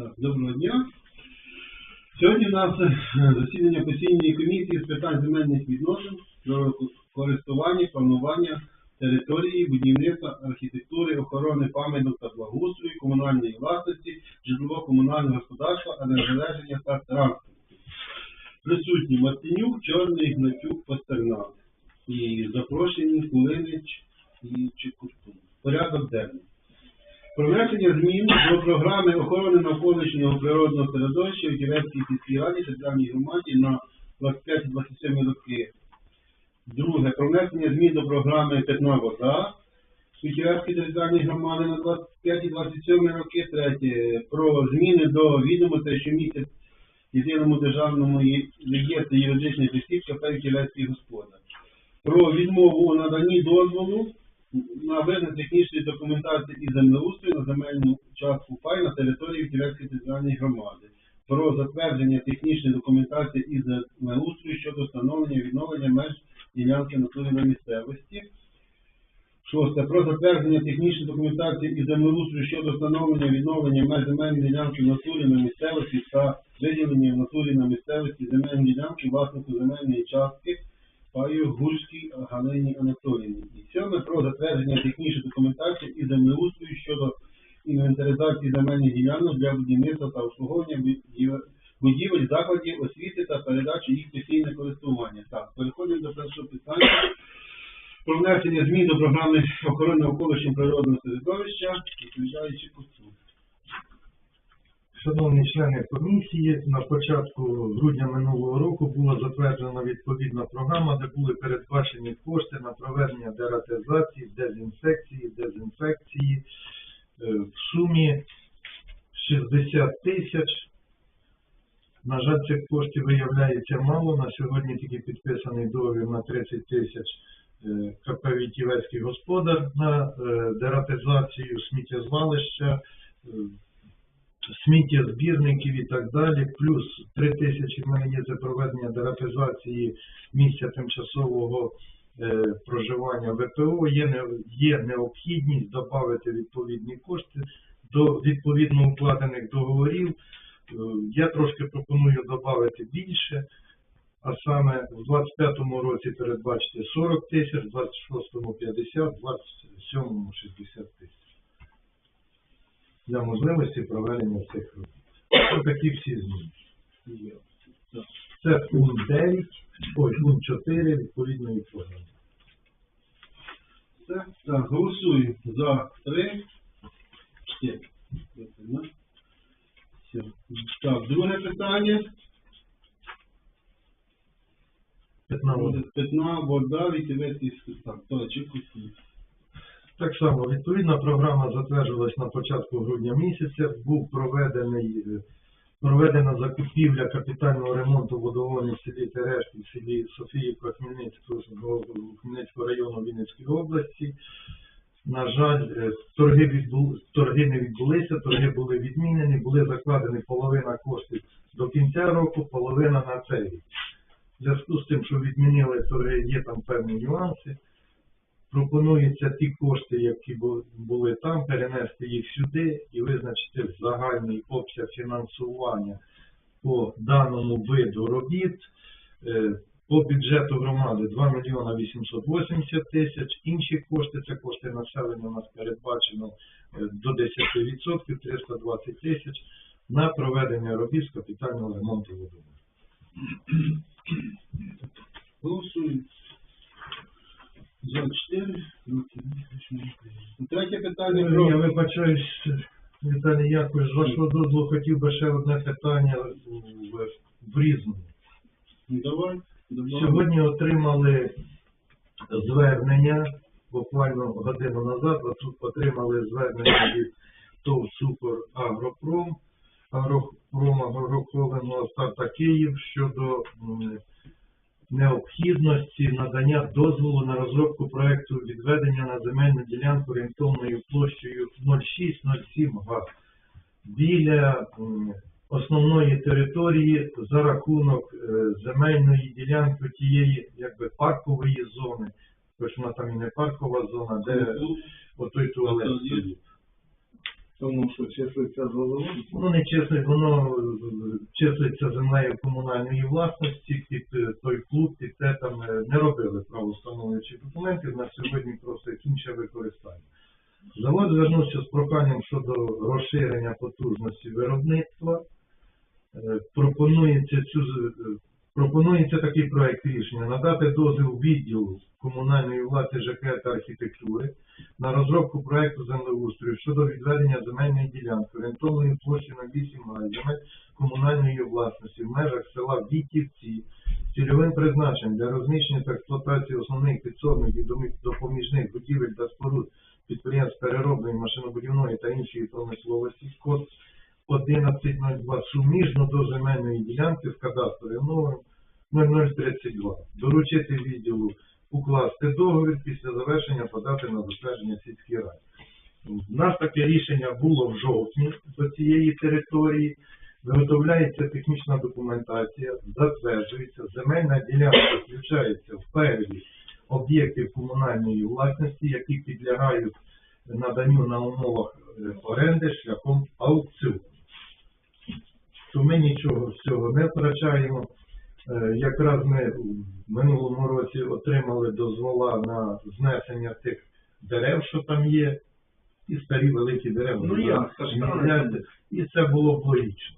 Так, доброго дня. Сьогодні у нас е, засідання постійної комісії з питань земельних відносин, користування, планування території, будівництва, архітектури, охорони пам'яток та благоустрою, комунальної власності, житлово-комунального господарства, енергозалеження та транспорту. Присутні Мартинюк, Чорний, Гнатюк, Пастернак. І запрошені Кулинич і Чекуртун. Порядок денний. Про внесення змін до програми охорони навколишнього природного середовища у Тівецькій сільській раді Центральній громаді на 25-27 роки. Друге, про внесення змін до програми Питна вода у Тівецькій територіальній громади на 25-27 роки. Третє, про зміни до відомостей, що містять в єдиному державному реєстрі юридичних осіб КП Тівецький господар. Про відмову у наданні дозволу на технічної документації і землеустрою на земельну частку пай на території Кілецької територіальної громади. Про затвердження технічної документації і землеустрою щодо встановлення і відновлення меж ділянки натури на місцевості. Шосте. Про затвердження технічної документації і землеустрою щодо встановлення і відновлення меж земельної ділянки в на місцевості та виділення в натурі на місцевості земельної ділянки власнику земельної частки Паю Гурській Галині Анатоліївні. І сьоме про затвердження технічної документації і землеустрою щодо інвентаризації земельних ділянок для будівництва та обслуговування будівель закладів освіти та передачі їх постійне користування. Так, переходимо до першого питання. Про внесення змін до програми охорони навколишнього природного середовища, відповідаючи курсу. Шановні члени комісії, на початку грудня минулого року була затверджена відповідна програма, де були передбачені кошти на проведення дератизації, дезінфекції, дезінфекції е, в сумі 60 тисяч. На жаль, цих коштів виявляється мало. На сьогодні тільки підписаний договір на 30 тисяч е, КП Вітівецький господар на е, дератизацію сміттєзвалища. Сміттєзбірників і так далі, плюс 3 тисячі в мене є за проведення дератизації місця тимчасового е, проживання ВПО. Є, є необхідність додати відповідні кошти до відповідно укладених договорів. Е, я трошки пропоную додати більше, а саме в 25-му році передбачити 40 тисяч, в 26-му 50, в 27-му 60 тисяч для можливості проведення цих робіт. Ось такі всі зміни. Це пункт 9, ой, пункт 4 відповідної програми. Все. Так, голосуємо за три. Чотири. Все. Так, друге питання. Питна вода. Буде питна вода, вітівецький так, точок. Так само, відповідна програма затверджувалась на початку грудня місяця. Був проведений, е, проведена закупівля капітального ремонту водогонів в селі Терешки, в селі Софіївка Хмельницького, Хмельницького району Вінницької області. На жаль, е, торги, відбу... торги не відбулися, торги були відмінені, були закладені половина коштів до кінця року, половина на цей рік. В зв'язку з тим, що відмінили торги, є там певні нюанси. Пропонується ті кошти, які бу- були там, перенести їх сюди і визначити загальний обсяг фінансування по даному виду робіт. Е, По бюджету громади 2 мільйона 880 тисяч. Інші кошти, це кошти населення у нас передбачено е, до 10%, 320 тисяч на проведення робіт з капітального ремонту водогону. Голосуємо. За чотири. проти, рішення прийнято. Третє питання Я про вибачаюсь, Віталій Яковлевич, з вашого дозволу хотів би ще одне питання в, в різному. Давай. давай. Сьогодні отримали звернення, буквально годину назад, от- отримали звернення від ТОВ Супер Агропром, Агропром агрохолдингу старта Київ щодо необхідності надання дозволу на розробку проекту відведення на земельну ділянку орієнтовною площею 0607 га біля основної території за рахунок е, земельної ділянки тієї якби паркової зони, хоч вона там і не паркова зона, де отой туалет стоїть. Тому що числиться з головою. Ну, не числить, воно е, числиться землею комунальної власності, під е, той клуб, під те там е, не робили правоустановлюючі документи, на сьогодні просто інше використання. Завод звернувся з проханням щодо розширення потужності виробництва. Пропонується цю пропонується такий проект рішення надати дозвіл відділу комунальної влади ЖК та архітектури на розробку проекту землеустрою щодо відведення земельної ділянки орієнтовною площею на 8 га комунальної власності в межах села Вітівці цільовим призначенням для розміщення та експлуатації основних підсобних і допоміжних будівель та споруд підприємств переробної машинобудівної та іншої промисловості 1102 суміжно до земельної ділянки з кадастровим номером 0032. Доручити відділу укласти договір після завершення подати на затвердження сільській раді. У нас таке рішення було в жовтні до цієї території. Виготовляється технічна документація, затверджується, земельна ділянка включається в перелік об'єктів комунальної власності, які підлягають наданню на умовах е, оренди шляхом аукціону. То ми нічого з цього не втрачаємо. Е, Якраз ми в минулому році отримали дозвола на знесення тих дерев, що там є, і старі великі дерева. Ну, каштани. І це було б логічно.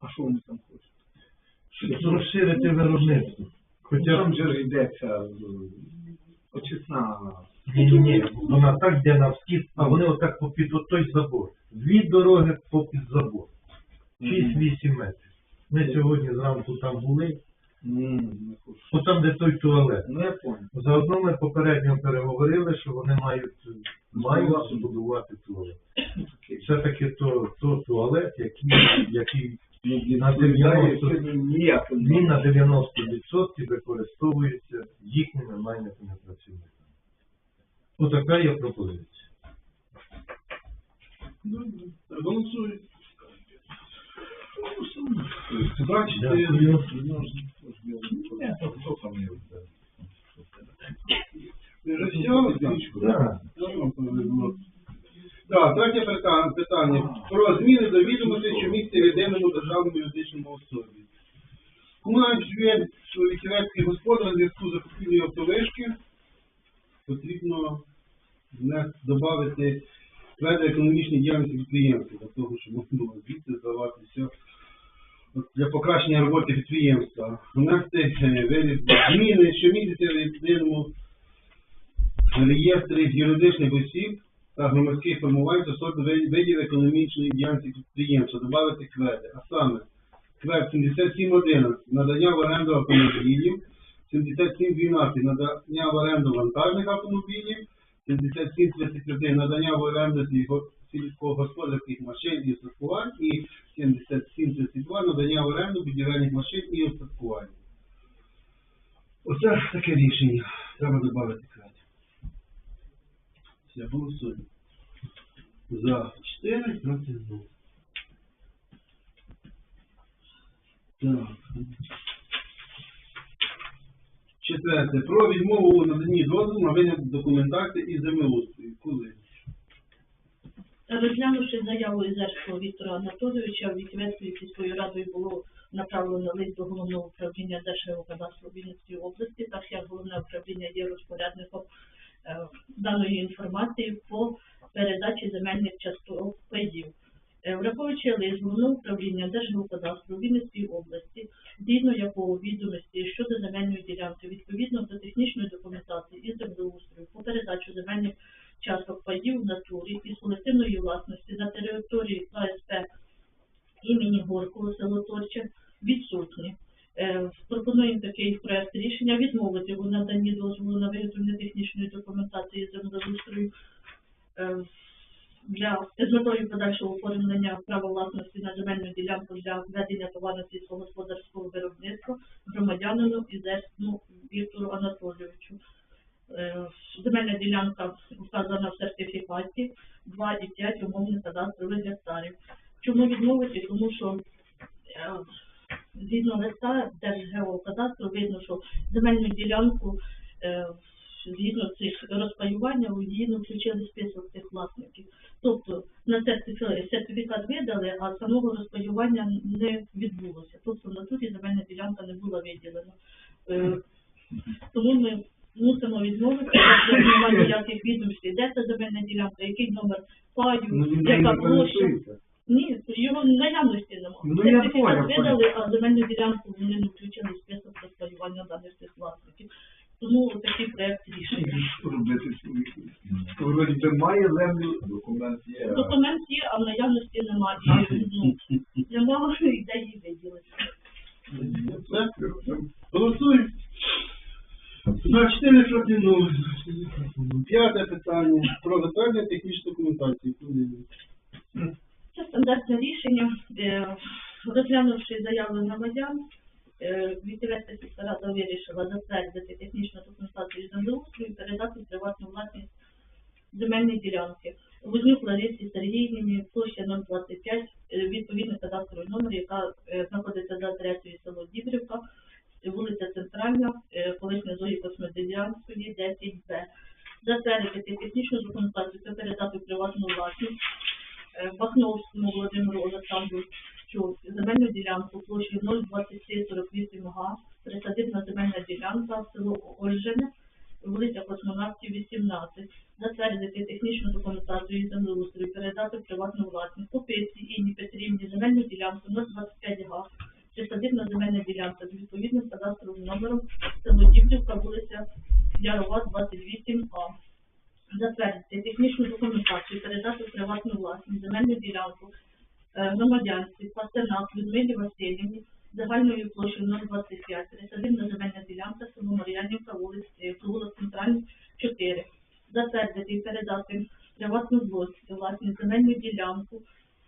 А що вони там хочуть? Розширити виробництво. Хоча Там же йдеться е, очисна. ні, ні, ні, вона так йде навскід, а вони отак попід той забор. Дві дороги попід забор. 6-8 метрів. Ми сьогодні зранку там були, от там, де той туалет. Ну я понял. Заодно ми попередньо переговорили, що вони мають, мають збудувати туалет. Все-таки то, то туалет, який, який на 90, ніяк. він на 90% використовується їхніми майнятими працівниками. Отака є пропозиція. Голосують. Бачите, Дякую. Хто там є? ви вже взяли річку? Да. Так, третє питання. Про зміни до відомостей, що місце єдиному державному юридичному особі. Комунальний підприємство господар у зв'язку з автовишки потрібно додати веде економічні діяльності підприємства для того, щоб було звідси здавати все. Для покращення роботи підприємства. Внести е, виріб зміни. Щомісяця в єдиному юридичних осіб та громадських формувань стосовно ви- видів економічної діяльності підприємства, додати кведи, а саме квед 7711 надання в оренду автомобілів, 7712 надання в оренду вантажних автомобілів, 7733 надання в оренду сільськогосподарських машин і устаткувань і 7732 надання в оренду будівельних машин і устаткувань. Оце таке рішення. Треба додати квед. Все, голосуємо. За 4, проти 2. Так. Четверте. Про відмову у наданні дозволу на виняток документації і землеустрою. Коли? Розглянувши заяву Ізерського Віктора Анатолійовича, Вітівецькою сільською радою було направлено лист до головного управління Держгеокадастру Вінницької області, так як головне управління є розпорядником е, даної інформації по передачі земельних часток паїв. Е, Враховуючи лист головного управління Держгеокадастру Вінницької області, згідно якого відомості щодо земельної ділянки відповідно до технічної документації і землеустрою по передачу земельних часток паїв в натурі із колективної власності на території КСП імені Горького село Торче відсутні. Е, Пропонуємо такий проект рішення відмовити у наданні дозволу на виготовлення технічної документації землеустрою е, з метою подальшого оформлення права власності на земельну ділянку для ведення товарно сільськогосподарського виробництва громадянину Ізерському Віктору Анатолійовичу. Е, Земельна ділянка вказана в сертифікаті 2,5 умовних кадастрових гектарів. Чому відмовити? Тому що е, згідно листа Держгеокадастру видно, що земельну ділянку е, згідно цих розпаювання, у включили список цих власників. Тобто на сертифі- сертифікат видали, а самого розпаювання не відбулося. Тобто в натурі земельна ділянка не була виділена. Е, Тому ми мусимо відмовитися, що немає ніяких відомостей, де ця земельна ділянка, який номер паю, Ну, яка площа. Ні, його наявності немає. Ну, Сертифікат видали, а земельну ділянку вони не включили в список розпаювання даних цих власників. Тому такий проект рішення. Робити свої? Вроді би має землю, документ є. Документ є, а в наявності немає. І, ну, немає ідеї виділити. Все? Голосуємо. За 4 проти 0. П'яте питання. Про затвердження технічної документації. Це стандартне рішення, розглянувши заяви громадян, Вітівецька сільська рада вирішила затвердити технічну документацію землеустрою і передати приватну власність земельні ділянки. Вознюк Ларисі Сергіївні, площа 025, е, відповідний кадастровий номер, яка е, знаходиться за адресою село Дібрівка, вулиця Центральна, е, колишня Зої Космоділянської, 10Б. Затвердити технічну документацію та передати приватну власність Бахновському Володимиру Олександровичу земельну ділянку площею 02348 га, присадибна земельна ділянка, село Ольжене, вулиця Космонавтів, 18. Затвердити технічну документацію землеустрою, передати в приватну власність. Купиці Інні Петрівні земельну ділянку 025 га, присадибна земельна ділянка з відповідним кадастровим номером, село Дібрівка, вулиця Ярова, 28А затвердити технічну документацію, передати приватну власність земельну ділянку е, громадянці Пастернак Людмилі Васильівні загальною площею 025, присадибна земельна ділянка, село Мар'янівка, вулиці провулок Центральний, 4. Затвердити і передати приватну власність власність земельну ділянку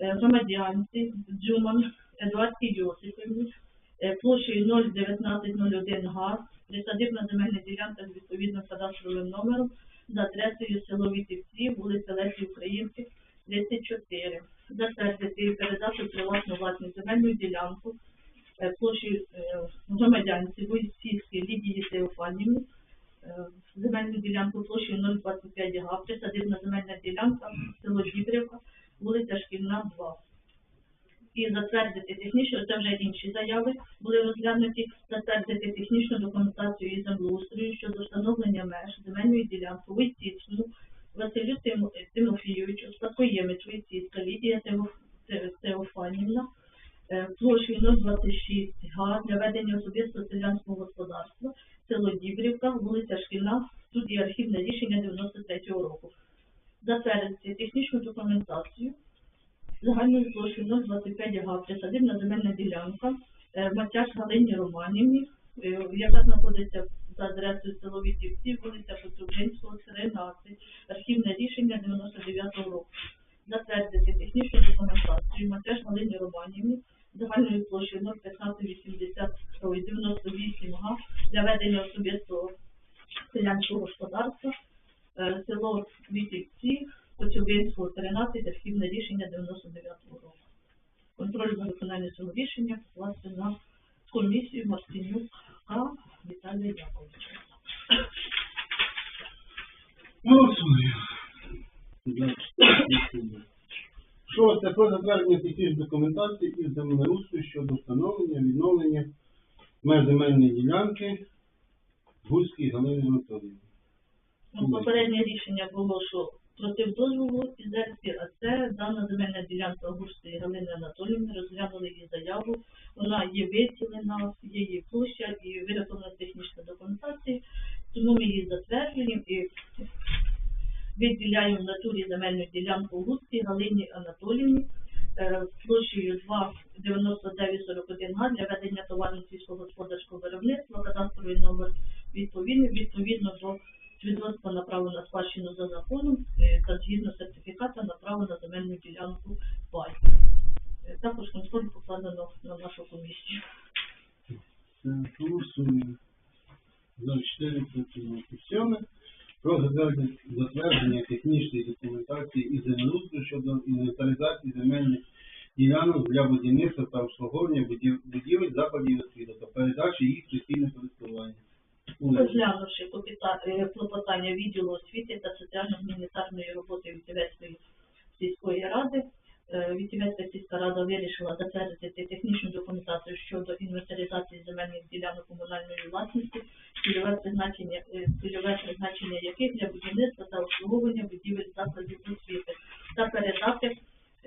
е, громадянці Джуман Едуардській Йосипівні е, площею 01901 га, присадибна земельна ділянка з відповідним кадастровим номером за адресою село Вітівці, вулиця Лесі Українки, 34. Затвердити і передати приватну власність земельну ділянку е, площею е, громадянці Войцівській Лідії Теофанівні, е, земельну ділянку площею 025 га, присадибна земельна ділянка, село Дібрівка, вулиця Шкільна, 2 і затвердити технічну, це вже інші заяви були розглянуті, затвердити технічну документацію і землеустрою щодо встановлення меж земельної ділянки Войціцькому Василю Тимо- Тимофійовичу, спадкоємець Войціцька Лідія Теоф- Теофанівна, площею 026 га для ведення особистого селянського господарства, село Дібрівка, вулиця Шкільна, тут архівне рішення 93-го року. Затвердити технічну документацію загальною площею 025 га, присадибна земельна ділянка, е, Матяш Галині Романівні, е, яка знаходиться за адресою село Вітівці, вулиця Петрубинського, 13, архівне рішення 99-го року. Затвердити технічну документацію Матяш Галині Романівні, загальною площею 01580 98 га, для ведення особистого селянського господарства, е, село Вітівці, Коцюбинського 13, архівне рішення 99-го року. Контроль за виконанням цього рішення покласти на комісію Мартинюк А. Віталія Голосуємо. Шосте. Про затвердження технічної документації із землеустрою щодо встановлення, відновлення меж земельної ділянки Гульській Галини Анатоліївни. Ну, Попереднє рішення було, що просив дозволу ЗЕРСі, а це дана земельна ділянка Гурської Галини Анатоліївни, розглянули її заяву. Вона є вицілена, є її площа і виготовлена технічна документація, тому ми її затверджуємо і виділяємо в натурі земельну ділянку Гурській Галині Анатоліївні е, площею 2,9941 га для ведення товарно сільськогосподарського виробництва, кадастровий номер відповідний, відповідно до свідоцтва на право на спадщину за законом е, та згідно сертифіката на право на земельну ділянку пай. Е, Також контроль покладено на нашу комісію. Це Голосуємо. За 4 проти 0. Про затвердження, технічної документації і землеустрою щодо інвентаризації земельних ділянок для будівництва та обслуговування будів- будівель закладів освіти та передачі їх постійне користування. Розглянувши е, клопотання відділу освіти та соціально-гуманітарної роботи Вітівецької сільської ради, Вітівецька сільська рада вирішила затвердити технічну документацію щодо інвентаризації земельних ділянок комунальної власності, цільове призначення, е, цільове призначення яких для будівництва та обслуговування будівель закладів освіти, та передати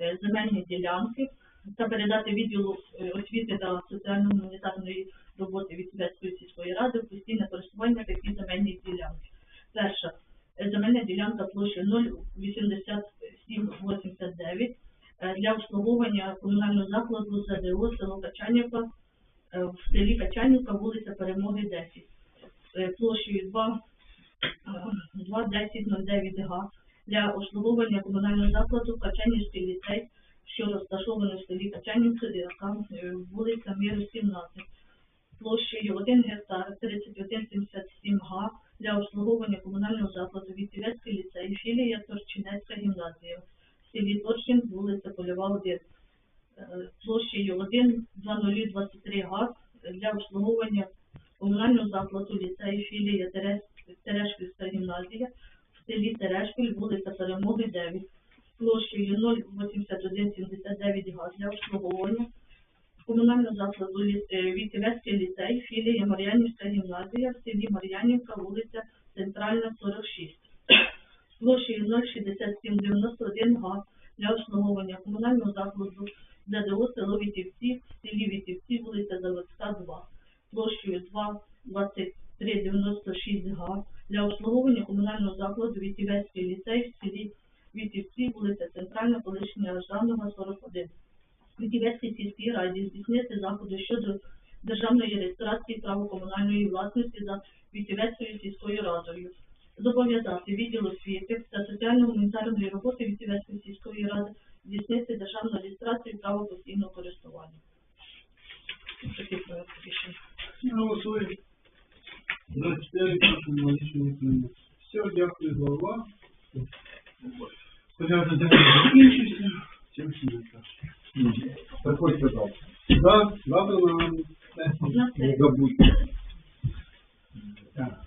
е, земельні ділянки та передати відділу е, освіти та соціально-гуманітарної роботи Вітівецької сільської ради в постійне користування такі земельні ділянки. Перша е, земельна ділянка площею 08789 е, для обслуговування комунального закладу ЗДО село Качанівка е, в селі Качанівка, вулиця Перемоги 10, е, площею 2 21009 га. Для обслуговування комунального закладу Качанівський ліцей, що розташовано в селі е, вулиця Миру 17 площею 1 гектар 3177 га. Для обслуговування комунального закладу Вітівецький ліцей, філія Торчинецька гімназія, селі Торчин, вулиця Польова 1, е, площею 1 2023 га для обслуговування комунального закладу ліцею, філія Терешківська гімназія, в селі Терешкіль, вулиця Перемоги 9, площею 08179 га для обслуговування комунального закладу е, Вітівецький ліцей, філія Мар'янівська гімназія в селі Мар'янівка, вулиця Центральна, 46. Площею 06791 га для обслуговування комунального закладу ЗДО село Вітівці, в селі Вітівці, вулиця Заводська, 2. Площею 22396 га для обслуговування комунального закладу Вітівецький ліцей в селі Вітівці, вулиця Центральна, колишня Жданова, 41. Вітівецькій сільській раді здійснити заходи щодо державної реєстрації права комунальної власності за Вітівецькою сільською радою зобов'язати відділ освіти та соціально-гуманітарної роботи Вітівецької сільської ради здійснити державну реєстрацію права постійного користування. Такий проект рішення. Ну, голосуємо. 24 на рішення прийняти. Все, дякую, голова. Порядок денний закінчився. Всім сім'я. Приходьте завтра. Да, завтра на сесію. Не забудьте. Так.